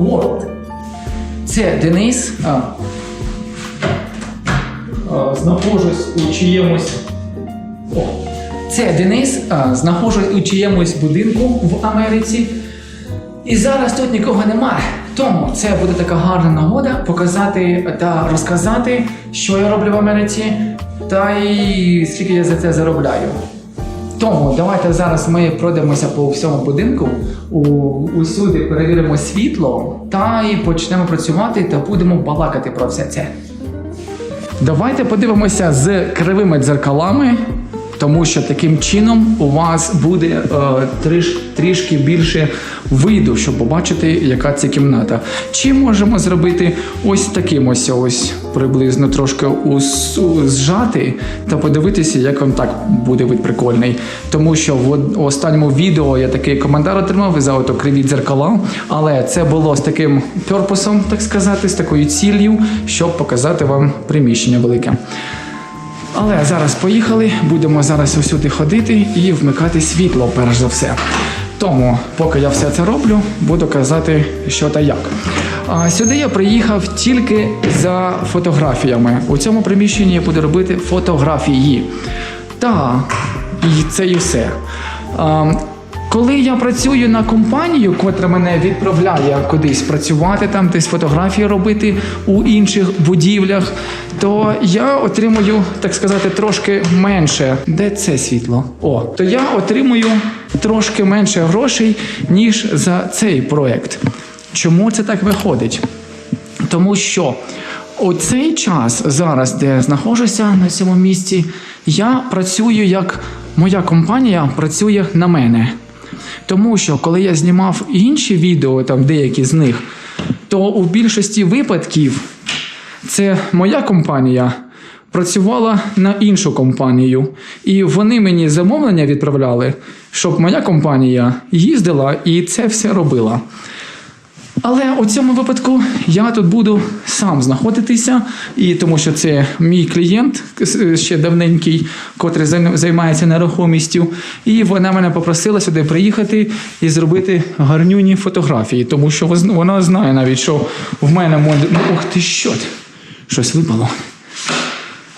World. Це Денис. А, А, знаходжусь у чиємусь. О, це Денис. А, знаходжусь у чиємусь будинку в Америці. І зараз тут нікого немає. Тому це буде така гарна нагода показати та розказати, що я роблю в Америці, та й скільки я за це заробляю. Тому давайте зараз ми пройдемося по всьому будинку, у, усюди перевіримо світло та й почнемо працювати та будемо балакати про все це. Давайте подивимося з кривими дзеркалами, тому що таким чином у вас буде е, триш, трішки більше виду, щоб побачити, яка це кімната. Чи можемо зробити ось таким ось ось приблизно трошки зжати та подивитися, як вам так буде вид прикольний. Тому що в останньому відео я такий коментар отримав за ото криві дзеркала, але це було з таким перпусом, так сказати, з такою ціллю, щоб показати вам приміщення велике. Але зараз поїхали, будемо зараз усюди ходити і вмикати світло, перш за все. Тому, поки я все це роблю, буду казати, що та як. А сюди я приїхав тільки за фотографіями. У цьому приміщенні я буду робити фотографії. Та і це і все. А, коли я працюю на компанію, котра мене відправляє кудись працювати, там десь фотографії робити у інших будівлях, то я отримую, так сказати, трошки менше. Де це світло? О, то я отримую трошки менше грошей, ніж за цей проект. Чому це так виходить? Тому що у цей час, зараз, де я знаходжуся на цьому місці, я працюю як моя компанія працює на мене. Тому що коли я знімав інші відео, там деякі з них, то у більшості випадків це моя компанія працювала на іншу компанію, і вони мені замовлення відправляли, щоб моя компанія їздила і це все робила. Але у цьому випадку я тут буду сам знаходитися, і тому що це мій клієнт ще давненький, котрий займається нерухомістю, і вона мене попросила сюди приїхати і зробити гарнюні фотографії, тому що вона знає навіть, що в мене може. Ух ти що? Щось випало.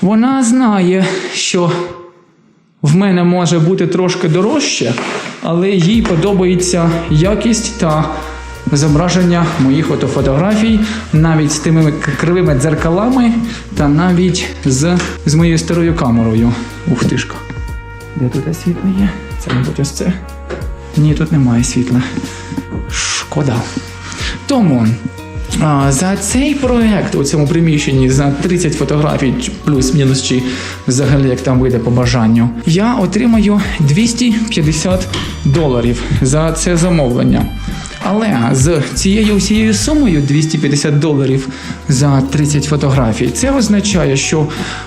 Вона знає, що в мене може бути трошки дорожче, але їй подобається якість та зображення моїх фотофотографій, навіть з тими кривими дзеркалами, та навіть з, з моєю старою камерою. Ух тишка. Де тут світло є? Це, мабуть, ось це. Ні, тут немає світла. Шкода. Тому за цей проект у цьому приміщенні за 30 фотографій, плюс-мінус, чи взагалі як там вийде по бажанню, я отримаю 250 доларів за це замовлення. Але з цією всією сумою 250 доларів за 30 фотографій, це означає, що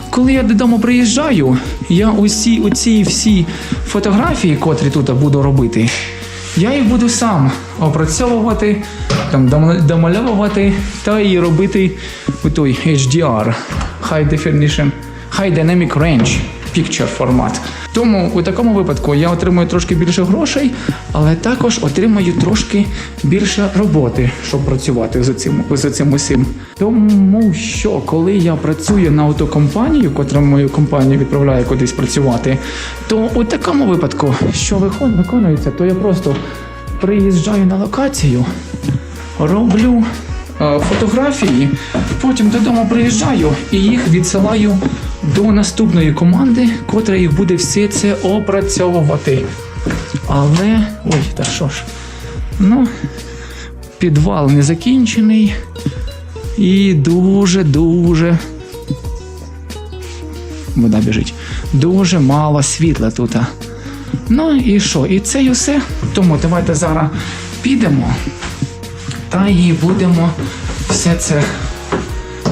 коли я додому приїжджаю, я усі оці всі фотографії, котрі тут буду робити, я їх буду сам опрацьовувати, там дом- домальовувати та і робити у той HDR High Definition, High Dynamic Range Picture формат. Тому у такому випадку я отримую трошки більше грошей, але також отримаю трошки більше роботи, щоб працювати з цим, з цим усім. Тому що коли я працюю на ту компанію, котра мою компанію відправляє кудись працювати, то у такому випадку, що виход- виконується, то я просто приїжджаю на локацію, роблю е, фотографії, потім додому приїжджаю і їх відсилаю до наступної команди, котра їх буде все це опрацьовувати. Але. Ой, та що ж? Ну, підвал не закінчений. І дуже-дуже. Вода біжить. Дуже мало світла тут. Ну і що? І це і все. Тому давайте зараз підемо та і будемо все це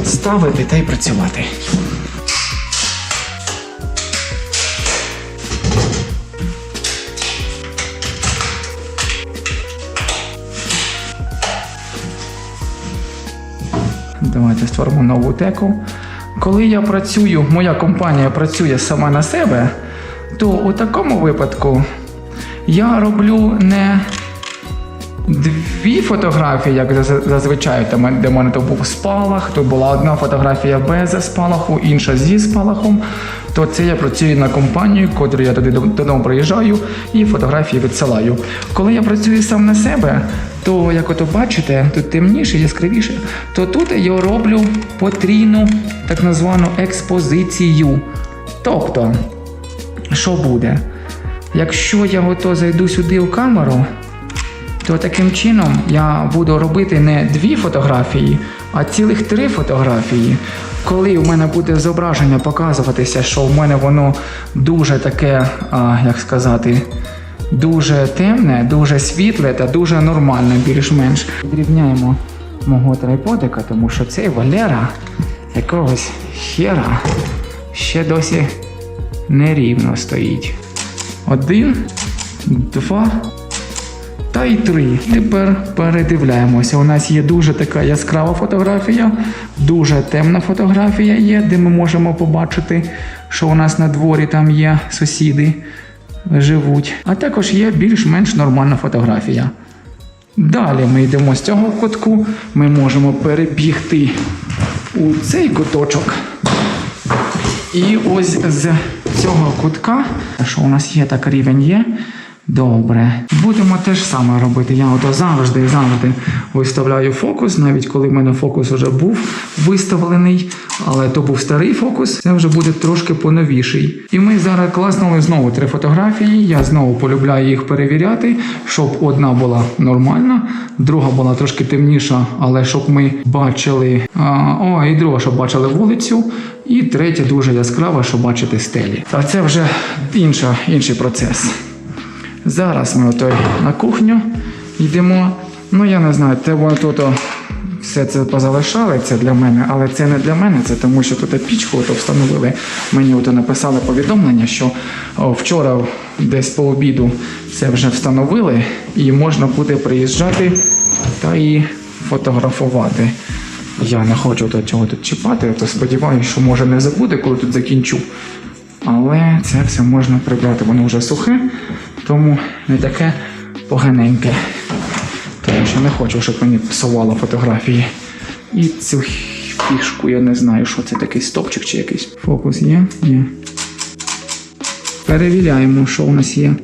ставити та й працювати. Давайте створимо нову теку. Коли я працюю, моя компанія працює сама на себе, то у такому випадку я роблю не дві фотографії, як зазвичай, там, де в мене то був спалах, то була одна фотографія без спалаху, інша зі спалахом. То це я працюю на компанію, котру я туди додому приїжджаю і фотографії відсилаю. Коли я працюю сам на себе, то як ото бачите, тут темніше, яскравіше, то тут я роблю потрійну так звану експозицію. Тобто, що буде? Якщо я ото зайду сюди у камеру, то таким чином я буду робити не дві фотографії, а цілих три фотографії. Коли у мене буде зображення показуватися, що в мене воно дуже таке, а, як сказати, дуже темне, дуже світле та дуже нормальне, більш-менш. Підрівняємо мого трайподика, тому що цей Валера якогось хера ще досі нерівно стоїть. Один, два, й три. Тепер передивляємося. У нас є дуже така яскрава фотографія, дуже темна фотографія є, де ми можемо побачити, що у нас на дворі там є сусіди живуть. А також є більш-менш нормальна фотографія. Далі ми йдемо з цього кутку, ми можемо перебігти у цей куточок. І ось з цього кутка, що у нас є так рівень є. Добре. Будемо те ж саме робити. Я ото завжди завжди виставляю фокус, навіть коли в мене фокус вже був виставлений, але то був старий фокус, це вже буде трошки поновіший. І ми зараз класнули знову три фотографії. Я знову полюбляю їх перевіряти, щоб одна була нормальна, друга була трошки темніша, але щоб ми бачили. А, о, і друга, щоб бачили вулицю. І третя дуже яскрава, щоб бачити стелі. А це вже інша, інший процес. Зараз ми ото на кухню йдемо. Ну я не знаю, те воно тут все це позалишали, це для мене, але це не для мене, це тому що тут пічку ото встановили. Мені ото написали повідомлення, що вчора десь по обіду це вже встановили, і можна буде приїжджати та і фотографувати. Я не хочу до цього тут чіпати, то сподіваюся, що може не забуде, коли тут закінчу. Але це все можна прибрати, воно вже сухе, тому не таке поганеньке. Тому що не хочу, щоб мені псувало фотографії. І цю фішку, я не знаю, що це такий стопчик чи якийсь. Фокус є? Є. Перевіряємо, що у нас є.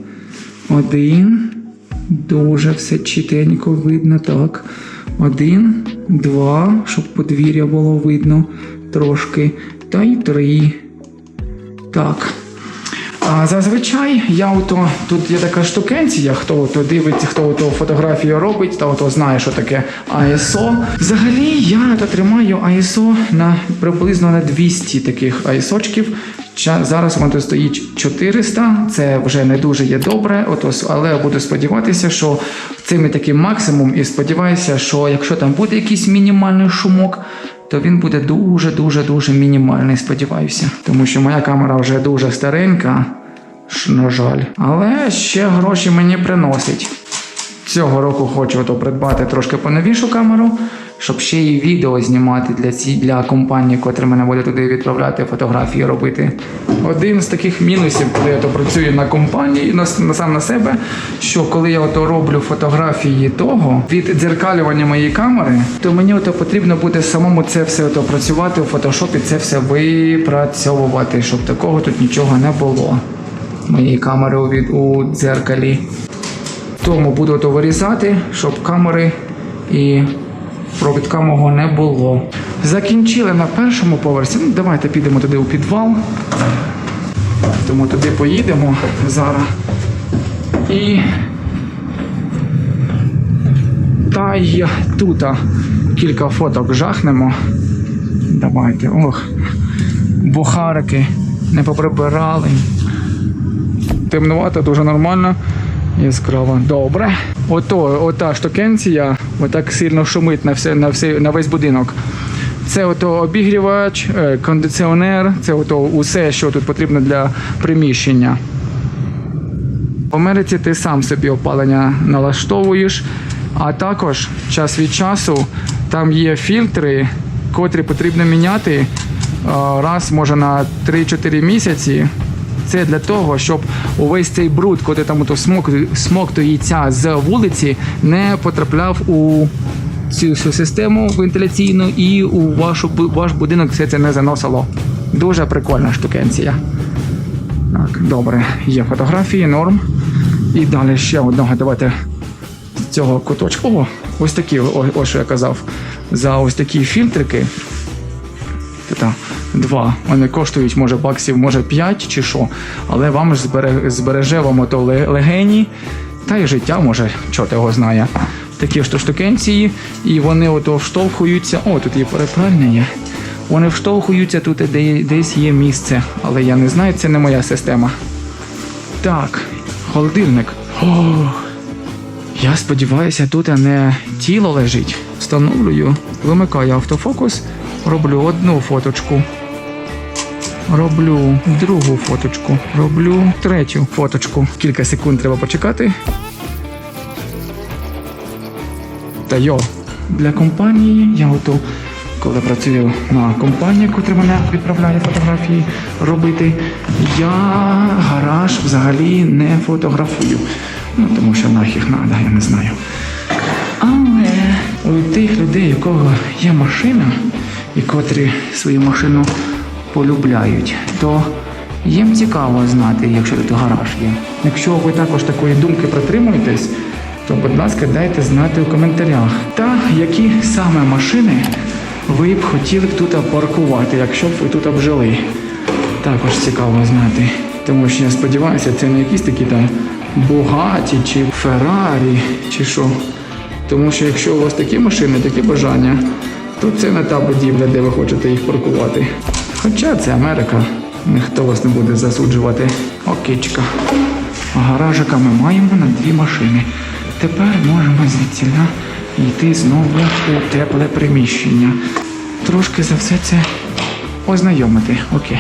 Один. Дуже все чітенько видно, так. Один, два, щоб подвір'я було видно трошки. Та й три. Так. А зазвичай я ото, тут є така штукенція, хто ото дивиться, хто ото фотографію робить, та ото знає, що таке ISO. Взагалі я то тримаю ISO на приблизно на 200 таких ISO-чків. Зараз мене стоїть 400, це вже не дуже є добре, ото, але буду сподіватися, що цим таким максимум, і сподіваюся, що якщо там буде якийсь мінімальний шумок, то він буде дуже дуже дуже мінімальний, сподіваюся. Тому що моя камера вже дуже старенька, на жаль. Але ще гроші мені приносить. Цього року хочу то придбати трошки поновішу камеру, щоб ще й відео знімати для ці для компанії, котра мене буде туди відправляти, фотографії робити. Один з таких мінусів, коли я то працюю на компанії, на, на сам на себе, що коли я ото роблю фотографії того від дзеркалювання моєї камери, то мені ото потрібно буде самому це все ото працювати у фотошопі, це все випрацьовувати, щоб такого тут нічого не було. Моєї камери у, від, у дзеркалі. Тому буду то вирізати, щоб камери і провідка мого не було. Закінчили на першому поверсі. Ну, давайте підемо туди у підвал. Тому туди поїдемо зараз. І. Та й тут кілька фоток жахнемо. Давайте. Ох. Бухарики не поприбирали. Темнувато, дуже нормально. Яскраво. Добре. Ото, ота штукенція, отак сильно шумить на, все, на, все, на весь будинок. Це ото обігрівач, е, кондиціонер, це ото усе, що тут потрібно для приміщення. В Америці ти сам собі опалення налаштовуєш, а також час від часу там є фільтри, котрі потрібно міняти раз, може на 3-4 місяці. Це для того, щоб увесь цей бруд, коли там ото смок, смоктується з вулиці, не потрапляв у цю систему вентиляційну і у вашу ваш будинок все це не заносило. Дуже прикольна штукенція. Так, добре, є фотографії, норм. І далі ще одного. Давайте з цього куточку. О, ось такі, ось що я казав. За ось такі фільтрики. Та, два. Вони коштують, може, баксів, може 5 чи що. Але вам ж збере, збереже вам ото легені, та й життя, може, чорт його знає. Такі ж то штукенції, і вони ото вштовхуються. О, тут є перепральня є. Вони вштовхуються тут, де десь є місце. Але я не знаю, це не моя система. Так, холодильник. О, я сподіваюся, тут не тіло лежить. Встановлюю, вимикаю автофокус, роблю одну фоточку. Роблю другу фоточку. Роблю третю фоточку. Кілька секунд треба почекати. Та йо, для компанії я готов, коли працюю на компанії, котра мене відправляє фотографії робити, я гараж взагалі не фотографую. Ну, тому що нафіг надо, я не знаю. Але у тих людей, у кого є машина, і котрі свою машину полюбляють, то їм цікаво знати, якщо тут гараж є. Якщо ви також такої думки притримуєтесь, то, будь ласка, дайте знати у коментарях. Та які саме машини ви б хотіли тут паркувати, якщо б ви тут б жили. Також цікаво знати. Тому що я сподіваюся, це не якісь такі там Бугаті чи Феррарі, чи що. Тому що якщо у вас такі машини, такі бажання, то це не та будівля, де ви хочете їх паркувати. Хоча це Америка, ніхто вас не буде засуджувати. Окейчка. Гаражика ми маємо на дві машини. Тепер можемо звідсіля йти знову у тепле приміщення. Трошки за все це ознайомити. Окей.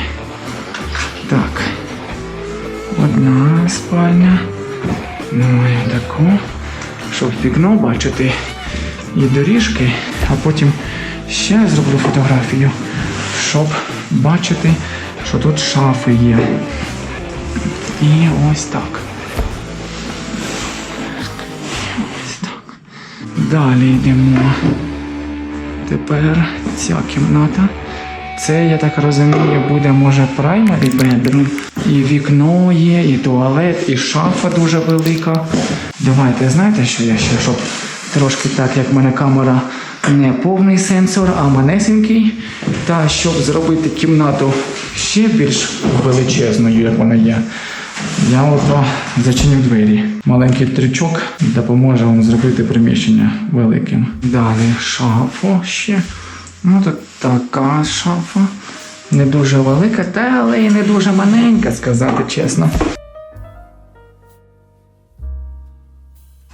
Так. Одна спальня. Маю таку, щоб вікно бачити і доріжки, а потім ще зроблю фотографію, щоб бачити, що тут шафи є. І ось так. Ось так. Далі йдемо. Тепер ця кімната. Це, я так розумію, буде може primary bedroom. І вікно є, і туалет, і шафа дуже велика. Давайте, знаєте, що я ще, щоб трошки так, як в мене камера не повний сенсор, а манесенький. Та щоб зробити кімнату ще більш величезною, як вона є. Я ото зачиню двері. Маленький трючок допоможе вам зробити приміщення великим. Далі шафу ще. Ну тут така шафа. Не дуже велика, та але і не дуже маленька, сказати чесно.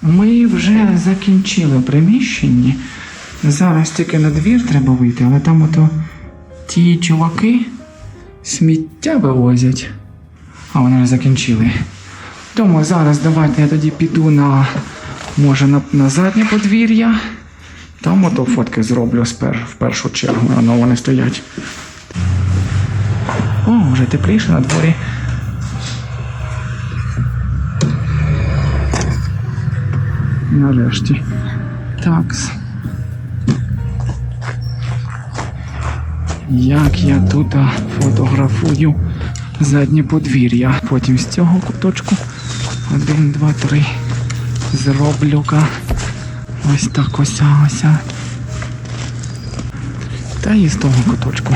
Ми вже закінчили приміщення. Зараз тільки на двір треба вийти, але там ото ті чуваки сміття вивозять. А вони вже закінчили. Тому зараз давайте я тоді піду на може на, на заднє подвір'я. Там ото фотки зроблю спер, в першу чергу, воно вони стоять. О, вже тепліше на дворі. Нарешті. Такс. Як я тут фотографую заднє подвір'я. Потім з цього куточку. Один, два, три. Зроблю-ка. Ось так ось ось. Та і з того куточку.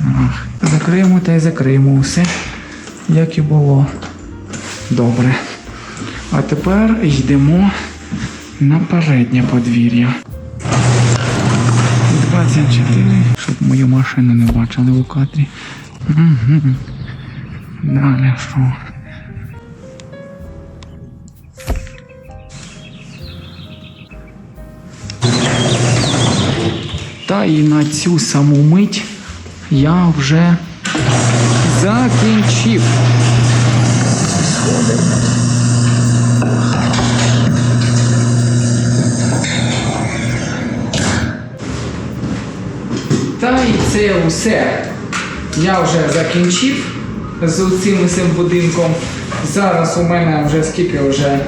Ах, закриємо та й закриємо все, як і було. Добре. А тепер йдемо на переднє подвір'я. 24, щоб мою машину не бачили у кадрі. Далі що? Та і на цю саму мить я вже закінчив. Та й це усе. я вже закінчив з цим цим будинком. Зараз у мене вже скільки вже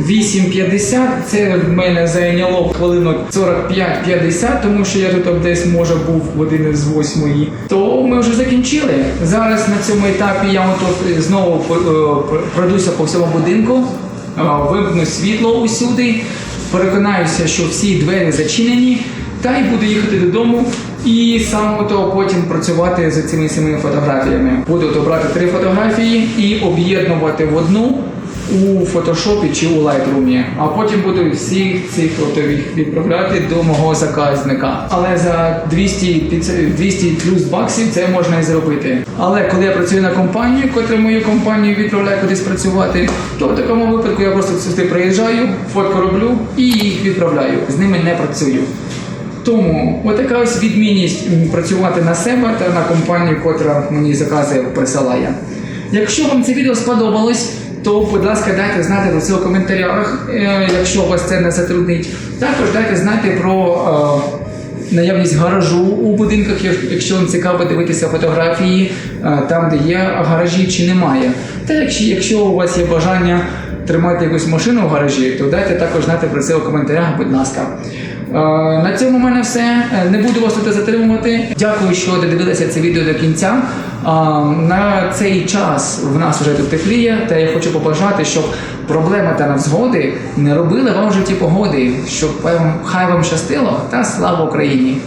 8.50. Це в мене зайняло хвилинок 45-50, тому що я тут десь може був години з 8. То ми вже закінчили. Зараз на цьому етапі я от знову е, пройдуся по всьому будинку, е, вимкну світло усюди, переконаюся, що всі двері зачинені, та й буду їхати додому. І саме то потім працювати з цими самими фотографіями. Буду то брати три фотографії і об'єднувати в одну у фотошопі чи у Lightroom. А потім буду всі ці фото відправляти до мого заказника. Але за 200, 500 200 плюс баксів це можна і зробити. Але коли я працюю на компанію, котра мою компанію відправляє кудись працювати, то в такому випадку я просто сюди приїжджаю, фотку роблю і їх відправляю. З ними не працюю. Тому отака ось відмінність працювати на себе та на компанію, котра мені закази присилає. Якщо вам це відео сподобалось, то будь ласка, дайте знати про це у коментарях, е, якщо вас це не затруднить. Також дайте знати про е, наявність гаражу у будинках, якщо вам цікаво дивитися фотографії е, там, де є гаражі чи немає. Та якщо, якщо у вас є бажання тримати якусь машину в гаражі, то дайте також знати про це у коментарях, будь ласка. Е, На цьому в мене все. Е, Не буду вас тут затримувати. Дякую, що додивилися це відео до кінця. Е, На цей час в нас вже тут тепліє, та я хочу побажати, щоб проблеми та навзгоди не робили вам в житті погоди, щоб хай вам щастило та слава Україні!